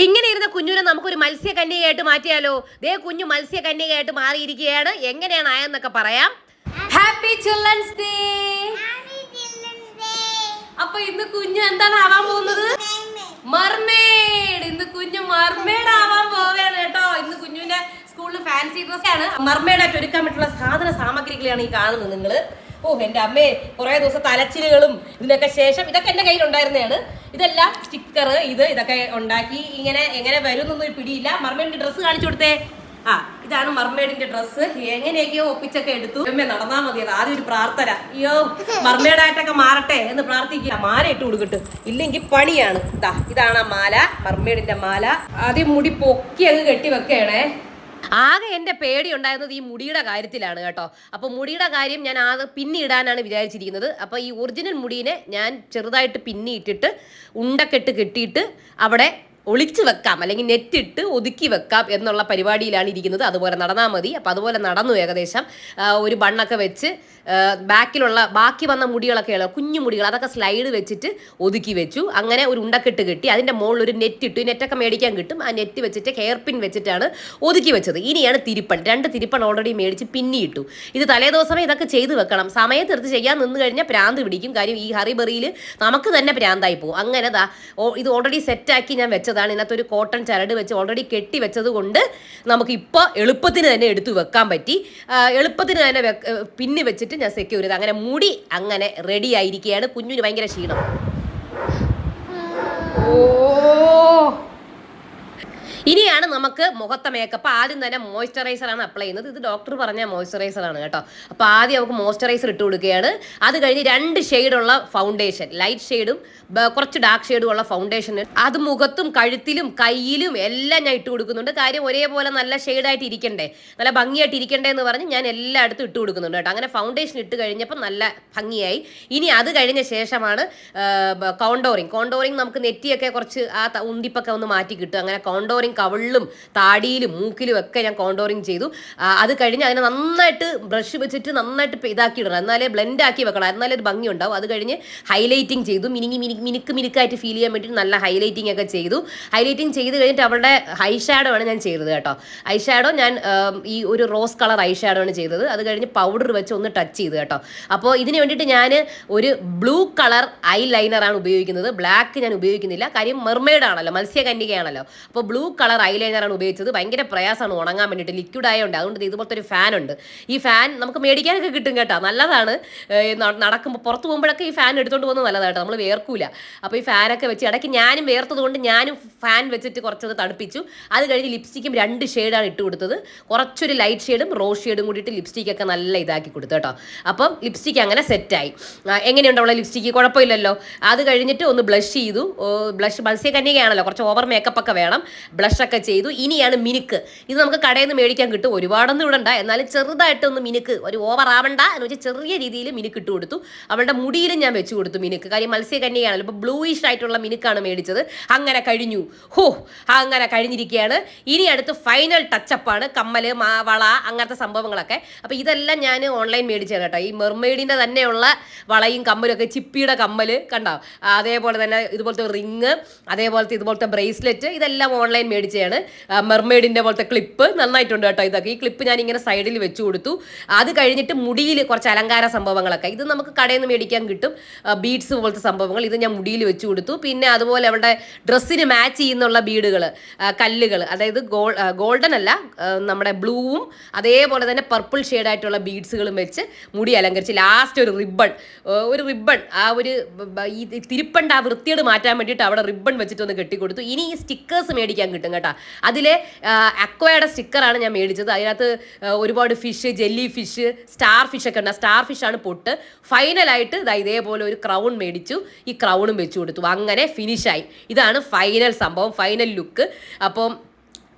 ഇങ്ങനെ ഇരുന്ന കുഞ്ഞുനെ നമുക്കൊരു മത്സ്യകന്യകയായിട്ട് മാറ്റിയാലോ? ദേ കുഞ്ഞു മത്സ്യകന്യകയായിട്ട് മാറിയിരിക്കുകയാണ്. എങ്ങനെയാണ് ആയെന്നൊക്കെ പറയാം. ഹാപ്പി ചിൽഡ്രൻസ് ഡേ അപ്പൊ ഇന്ന് കുഞ്ഞു എന്താണ് ആവാൻ പോകുന്നത്? മർമേഡ് ഇന്ന് കുഞ്ഞു മർമേഡ് ആവാൻ പോവുകയാണ് കേട്ടോ. ഇന്ന് കുഞ്ഞുവിന്റെ സ്കൂളിൽ ഫാൻസി ഡ്രസ് ആണ്. മർമേഡായിട്ട് ഒരുക്കാൻ പറ്റുള്ള സാധന സാമഗ്രികളാണ് ഈ കാണുന്നത് നിങ്ങൾ. ഓ എന്റെ അമ്മേ കുറെ ദിവസം തലച്ചിലുകളും ഇതിനൊക്കെ ശേഷം ഇതൊക്കെ എന്റെ കയ്യിൽ ഉണ്ടായിരുന്നതാണ് ഇതെല്ലാം സ്റ്റിക്കർ ഇത് ഇതൊക്കെ ഉണ്ടാക്കി ഇങ്ങനെ എങ്ങനെ വരും എന്നൊന്നും പിടിയില്ല. മർമേഡിന്റെ ഡ്രസ്സ് കാണിച്ചു കൊടുത്തേ. ആ ഇതാണ് മർമേഡിന്റെ ഡ്രസ്സ് എങ്ങനെയൊക്കെയോ ഒപ്പിച്ചൊക്കെ എടുത്തു. അമ്മേ നടന്നാ മതി അത് ആദ്യം ഒരു പ്രാർത്ഥന. അയ്യോ മർമേഡായിട്ടൊക്കെ മാറട്ടെ എന്ന് പ്രാർത്ഥിക്കുക. മാല ഇട്ട് കൊടുക്കട്ടെ. ഇല്ലെങ്കിൽ പണിയാണ്. ഇതാ ഇതാണ് ആ മാല മർമേഡിന്റെ മാല. ആദ്യം മുടി പൊക്കി അങ്ങ് കെട്ടി വെക്കണേ ആകെ എന്റെ പേടി ഉണ്ടായിരുന്നത് ഈ മുടിയുടെ കാര്യത്തിലാണ് കേട്ടോ. അപ്പോൾ മുടിയുടെ കാര്യം ഞാൻ ആകെ പിന്നിടാനാണ് വിചാരിച്ചിരിക്കുന്നത്. അപ്പോൾ ഈ ഒറിജിനൽ മുടീനെ ഞാൻ ചെറുതായിട്ട് പിന്നിയിട്ടിട്ട് ഉണ്ടക്കെട്ട് കെട്ടിയിട്ട് അവിടെ ഒളിച്ചു വെക്കാം അല്ലെങ്കിൽ നെറ്റിട്ട് ഒതുക്കി വെക്കാം എന്നുള്ള പരിപാടിയിലാണ് ഇരിക്കുന്നത്. അതുപോലെ നടന്നാൽ മതി. അപ്പം അതുപോലെ നടന്നു ഏകദേശം. ഒരു ബണ്ണൊക്കെ വെച്ച് ബാക്കിലുള്ള ബാക്കി വന്ന മുടികളൊക്കെ ഉള്ള കുഞ്ഞു മുടികൾ അതൊക്കെ സ്ലൈഡ് വെച്ചിട്ട് ഒതുക്കി വെച്ചു. അങ്ങനെ ഒരു ഉണ്ടക്കെട്ട് കിട്ടി അതിന്റെ മുകളിൽ ഒരു നെറ്റ് ഇട്ടു നെറ്റൊക്കെ മേടിക്കാൻ കിട്ടും. ആ നെറ്റ് വെച്ചിട്ട് ഹെയർ പിൻ വെച്ചിട്ടാണ് ഒതുക്കി വെച്ചത്. ഇനിയാണ് തിരുപ്പൺ രണ്ട് തിരുപ്പൺ ഓൾറെഡി മേടിച്ച് പിന്നിയിട്ടു ഇത് തലേദിവസമേ ഇതൊക്കെ ചെയ്തു വെക്കണം. സമയത്തെടുത്ത് ചെയ്യാൻ നിന്ന് കഴിഞ്ഞാൽ പ്രാന്ത് പിടിക്കും. കാര്യം ഈ ഹറിബറിയിൽ നമുക്ക് തന്നെ പ്രാന്തായി പോകും. അങ്ങനെ ഇത് ഓൾറെഡി സെറ്റാക്കി ഞാൻ വെച്ചതാണ് ഇതിനകത്ത് ഒരു കോട്ടൺ ചരട് വെച്ച് ഓൾറെഡി കെട്ടി വെച്ചത് കൊണ്ട് നമുക്ക് ഇപ്പോൾ എളുപ്പത്തിന് തന്നെ എടുത്തു വെക്കാൻ പറ്റി. എളുപ്പത്തിന് തന്നെ പിന്നി വെച്ചിട്ട് ഞാൻ സെക്യൂർ ചെയ്ത്. അങ്ങനെ മുടി അങ്ങനെ റെഡി ആയിരിക്കുകയാണ് കുഞ്ഞിന് ഭയങ്കര ക്ഷീണം. ഓ ഇനിയാണ് നമുക്ക് മുഖത്തെ മേക്കപ്പ് ആദ്യം തന്നെ മോയ്സ്ചറൈസർ ആണ് അപ്ലൈ ചെയ്യുന്നത്. ഇത് ഡോക്ടർ പറഞ്ഞ മോയ്സ്ചറൈസർ ആണ് കേട്ടോ. അപ്പോൾ ആദ്യം നമുക്ക് മോയ്സ്ചറൈസർ ഇട്ട് കൊടുക്കുകയാണ്. അത് കഴിഞ്ഞ് രണ്ട് ഷെയ്ഡുള്ള ഫൗണ്ടേഷൻ ലൈറ്റ് ഷെയ്ഡും കുറച്ച് ഡാർക്ക് ഷെയ്ഡും ഉള്ള ഫൗണ്ടേഷൻ അത് മുഖത്തും കഴുത്തിലും കയ്യിലും എല്ലാം ഞാൻ ഇട്ട് കൊടുക്കുന്നുണ്ട്. കാര്യം ഒരേപോലെ നല്ല ഷെയ്ഡായിട്ട് ഇരിക്കണ്ടേ. നല്ല ഭംഗിയായിട്ട് ഇരിക്കണ്ടേ എന്ന് പറഞ്ഞ് ഞാൻ എല്ലായിടത്തും ഇട്ട് കൊടുക്കുന്നുണ്ട് കേട്ടോ. അങ്ങനെ ഫൗണ്ടേഷൻ ഇട്ട് കഴിഞ്ഞപ്പോൾ നല്ല ഭംഗിയായി. ഇനി അത് കഴിഞ്ഞ ശേഷമാണ് കോണ്ടോറിങ് കോണ്ടോറിങ് നമുക്ക് നെറ്റിയൊക്കെ കുറച്ച് ആ ഉന്തിപ്പൊക്കെ ഒന്ന് മാറ്റി കിട്ടും അങ്ങനെ കോണ്ടോറിങ് കവിളിലും താടിയിലും മൂക്കിലും ഒക്കെ ഞാൻ കോണ്ടോറിങ് ചെയ്തു. അത് കഴിഞ്ഞ് അതിനെ നന്നായിട്ട് ബ്രഷ് വെച്ചിട്ട് നന്നായിട്ട് ഇതാക്കി ഇടണം എന്നാലേ ബ്ലെൻഡ് ആക്കി വെക്കണം. എന്നാലേ ഒരു ഭംഗി ഉണ്ടാവും അത് കഴിഞ്ഞ് ഹൈലൈറ്റിംഗ് ചെയ്തു. മിനിങ്ങി മിനി മിനുക്ക് മിനുക്കായിട്ട് ഫീൽ ചെയ്യാൻ വേണ്ടി നല്ല ഹൈലൈറ്റിംഗ് ഒക്കെ ചെയ്തു. ഹൈലൈറ്റിംഗ് ചെയ്ത് കഴിഞ്ഞിട്ട് അവളുടെ ഹൈ ഷാഡോ ആണ് ഞാൻ ചെയ്തത് കേട്ടോ. ഐ ഷാഡോ ഞാൻ ഈ ഒരു റോസ് കളർ ഐ ഷാഡോ ആണ് ചെയ്തത്. അത് കഴിഞ്ഞ് പൗഡർ വെച്ച് ഒന്ന് ടച്ച് ചെയ്തു കേട്ടോ. അപ്പോൾ ഇതിന് വേണ്ടിയിട്ട് ഞാൻ ഒരു ബ്ലൂ കളർ ഐ ലൈനറാണ് ഉപയോഗിക്കുന്നത്. ബ്ലാക്ക് ഞാൻ ഉപയോഗിക്കുന്നില്ല. കാര്യം മെർമെയ്ഡ് ആണല്ലോ. മത്സ്യകന്യകയാണല്ലോ. അപ്പോൾ ബ്ലൂ കളർ ഐ ലൈനറാണ് ഉപയോഗിച്ചത്. ഭയങ്കര പ്രയാസമാണ് ഉണങ്ങാൻ വേണ്ടിയിട്ട്. ലിക്വിഡ് ആയതുകൊണ്ട് അതുകൊണ്ട് ഇതുപോലത്തെ ഒരു ഫാൻ ഉണ്ട്. ഈ ഫാൻ നമുക്ക് മേടിക്കാനൊക്കെ കിട്ടും കേട്ടോ. നല്ലതാണ്. നടക്കുമ്പോൾ പുറത്ത് പോകുമ്പോഴൊക്കെ ഈ ഫാൻ എടുത്തുകൊണ്ട് പോകുന്നത് നല്ലതായിട്ട് നമ്മൾ വേർക്കൂല. അപ്പോൾ ഈ ഫാനൊക്കെ വെച്ച് ഇടയ്ക്ക് ഞാനും വേർത്തത് കൊണ്ട് ഞാനും ഫാൻ വെച്ചിട്ട് കുറച്ചത് തണുപ്പിച്ചു. അത് കഴിഞ്ഞ് ലിപ്സ്റ്റിക്കും രണ്ട് ഷെയ്ഡാണ് ഇട്ട് കൊടുത്തത്. കുറച്ചൊരു ലൈറ്റ് ഷെയ്ഡും റോസ് ഷെയ്ഡും കൂടിയിട്ട് ലിപ്സ്റ്റിക്കൊക്കെ നല്ല ഇതാക്കി കൊടുത്തു കേട്ടോ. അപ്പം ലിപ്സ്റ്റിക്ക് അങ്ങനെ സെറ്റായി എങ്ങനെയുണ്ട് അവളെ ലിപ്സ്റ്റിക്ക് കുഴപ്പമില്ലല്ലോ. അത് കഴിഞ്ഞിട്ട് ഒന്ന് ബ്ലഷ് ചെയ്തു. ബ്ലഷ് മത്സ്യകന്യകയാണല്ലോ. കുറച്ച് ഓവർ മേക്കപ്പ് ഒക്കെ വേണം. ബ്ലഷ് ഒക്കെ ചെയ്തു. ഇനിയാണ് മിനുക്ക്. ഇത് നമുക്ക് കടയിൽ നിന്ന് മേടിക്കാൻ കിട്ടും. ഒരുപാടൊന്നും ഇടണ്ട എന്നാലും ചെറുതായിട്ടൊന്ന് മിനുക്ക് ഒരു ഓവർ ആവണ്ട എന്ന് വെച്ചാൽ ചെറിയ രീതിയിൽ മിനുക്ക് ഇട്ട് കൊടുത്തു. അവളുടെ മുടിയിലും ഞാൻ വെച്ച് കൊടുത്തു മിനുക്ക്. കാര്യം മത്സ്യകന്യകയാണല്ലോ. ഇപ്പോൾ ബ്ലൂയിഷ് ആയിട്ടുള്ള മിനുക്കാണ് മേടിച്ചത്. അങ്ങനെ കഴിഞ്ഞു. ഹോ അങ്ങനെ കഴിഞ്ഞിരിക്കുകയാണ്. ഇനി അടുത്ത് ഫൈനൽ ടച്ചപ്പാണ് കമ്മൽ മാ വള അങ്ങനത്തെ സംഭവങ്ങളൊക്കെ. അപ്പോൾ ഇതെല്ലാം ഞാൻ ഓൺലൈൻ മേടിച്ചത് കേട്ടോ. ഈ മെർമെയ്ഡിന്റെ തന്നെയുള്ള വളയും കമ്മലൊക്കെ ചിപ്പിയുടെ കമ്മൽ കണ്ടോ? അതേപോലെ തന്നെ ഇതുപോലത്തെ റിങ് അതേപോലത്തെ ഇതുപോലത്തെ ബ്രേസ്ലെറ്റ് ഇതെല്ലാം ഓൺലൈൻ മേടിച്ചതാണ് മെർമെയ്ഡിന്റെ പോലത്തെ ക്ലിപ്പ് നന്നായിട്ടുണ്ട് കേട്ടോ ഇതൊക്കെ. ഈ ക്ലിപ്പ് ഞാൻ ഇങ്ങനെ സൈഡിൽ വെച്ച് കൊടുത്തു. അത് കഴിഞ്ഞിട്ട് മുടിയിൽ കുറച്ച് അലങ്കാര സംഭവങ്ങളൊക്കെ. ഇത് നമുക്ക് കടയിൽ നിന്ന് മേടിക്കാൻ കിട്ടും. ബീഡ്സ് പോലത്തെ സംഭവങ്ങൾ. ഇത് ഞാൻ മുടിയിൽ വെച്ച് കൊടുത്തു. പിന്നെ അതുപോലെ അവളുടെ ഡ്രസ്സിന് മാച്ച് ചെയ്യുന്നുള്ള ബീഡുകൾ കല്ലുകൾ അതായത് ഗോൾ ഗോൾഡൻ അല്ല നമ്മുടെ ബ്ലൂവും അതേപോലെ തന്നെ പർപ്പിൾ ഷെയ്ഡായിട്ടുള്ള ബീഡ്സുകളും വെച്ച് മുടി അലങ്കരിച്ച് ലാസ്റ്റ് ഒരു റിബൺ ഒരു റിബൺ ആ ഒരു ഈ തിരുപ്പണ്ട് ആ വൃത്തിയോട് മാറ്റാൻ വേണ്ടിയിട്ട് അവിടെ റിബൺ വെച്ചിട്ട് ഒന്ന് കെട്ടിക്കൊടുത്തു. ഇനി ഈ സ്റ്റിക്കേഴ്സ് മേടിക്കാൻ കിട്ടും. കേട്ടോ. അതിലെ അക്വയുടെ സ്റ്റിക്കറാണ് ഞാൻ മേടിച്ചത്. അതിനകത്ത് ഒരുപാട് fish jelly fish star fish ഒക്കെ ഉണ്ട്. സ്റ്റാർ ഫിഷാണ് പൊട്ട്. ഫൈനലായിട്ട് ഇതാ ഇതേപോലെ ഒരു ക്രൗൺ മേടിച്ചു. ഈ ക്രൗണും വെച്ചു കൊടുത്തു. അങ്ങനെ ഫിനിഷായി ഇതാണ് ഫൈനൽ സംഭവം ഫൈനൽ ലുക്ക് അപ്പം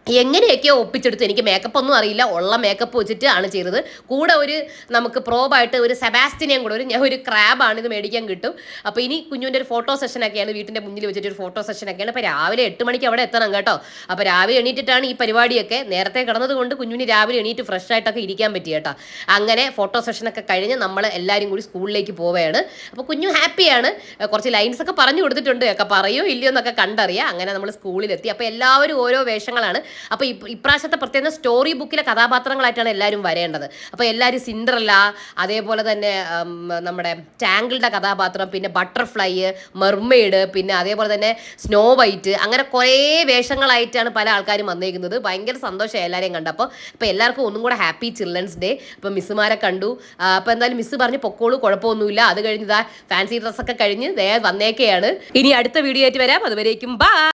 എങ്ങനെയൊക്കെയോ ഒപ്പിച്ചെടുത്ത്. എനിക്ക് മേക്കപ്പ് ഒന്നും അറിയില്ല. ഉള്ള മേക്കപ്പ് വെച്ചിട്ട് ആണ് ചെയ്തത്. കൂടെ ഒരു നമുക്ക് പ്രോബായിട്ട് ഒരു സെബാസ്റ്റിനെയും കൂടെ ഒരു ഞാൻ ഒരു ക്രാബാണ് ഇത് മേടിക്കാൻ കിട്ടും. അപ്പോൾ ഇനി കുഞ്ഞുവിന്റെ ഒരു ഫോട്ടോ സെഷനൊക്കെയാണ് വീട്ടിന്റെ മുന്നിൽ വെച്ചിട്ട് ഒരു ഫോട്ടോ സെഷനൊക്കെയാണ് അപ്പോൾ രാവിലെ എട്ട് മണിക്ക് അവിടെ എത്തണം കേട്ടോ. അപ്പോൾ രാവിലെ എണീറ്റിട്ടാണ് ഈ പരിപാടിയൊക്കെ. നേരത്തെ കിടന്നതുകൊണ്ട് കുഞ്ഞുവിന് രാവിലെ എണീറ്റ് ഫ്രഷ് ആയിട്ടൊക്കെ ഇരിക്കാൻ പറ്റി കേട്ടോ. അങ്ങനെ ഫോട്ടോ സെഷനൊക്കെ കഴിഞ്ഞ് നമ്മൾ എല്ലാവരും കൂടി സ്കൂളിലേക്ക് പോവുകയാണ്. അപ്പോൾ കുഞ്ഞു ഹാപ്പിയാണ് കുറച്ച് ലൈൻസ് ഒക്കെ പറഞ്ഞു കൊടുത്തിട്ടുണ്ട്. ഒക്കെ പറയോ ഇല്ലയോ എന്നൊക്കെ കണ്ടറിയാം. അങ്ങനെ നമ്മൾ സ്കൂളിലെത്തി. അപ്പോൾ എല്ലാവരും ഓരോ വേഷങ്ങളാണ്. അപ്പോൾ ഇപ്രാവശ്യത്തെ പ്രത്യേകം സ്റ്റോറി ബുക്കിലെ കഥാപാത്രങ്ങളായിട്ടാണ് എല്ലാവരും വരേണ്ടത്. അപ്പോൾ എല്ലാവരും സിൻഡറല്ല അതേപോലെ തന്നെ നമ്മുടെ ടാങ്കിളുടെ കഥാപാത്രം പിന്നെ ബട്ടർഫ്ലൈ മെർമെയ്ഡ് പിന്നെ അതേപോലെ തന്നെ സ്നോ വൈറ്റ് അങ്ങനെ കുറേ വേഷങ്ങളായിട്ടാണ് പല ആൾക്കാരും വന്നേക്കുന്നത്. ഭയങ്കര സന്തോഷമായി എല്ലാവരെയും കണ്ടപ്പോൾ അപ്പോൾ എല്ലാവർക്കും ഒന്നും കൂടെ ഹാപ്പി ചിൽഡ്രൻസ് ഡേ അപ്പോൾ മിസ്സുമാരെ കണ്ടു. അപ്പോൾ എന്തായാലും മിസ്സ് പറഞ്ഞ് പൊക്കോളൂ കുഴപ്പമൊന്നുമില്ല. അത് കഴിഞ്ഞ് ഫാൻസി ഡ്രസ്സൊക്കെ കഴിഞ്ഞ് ദേ വന്നേക്കെയാണ്. ഇനി അടുത്ത വീഡിയോ ആയിട്ട് വരാം. അതുവരേക്കും ബൈ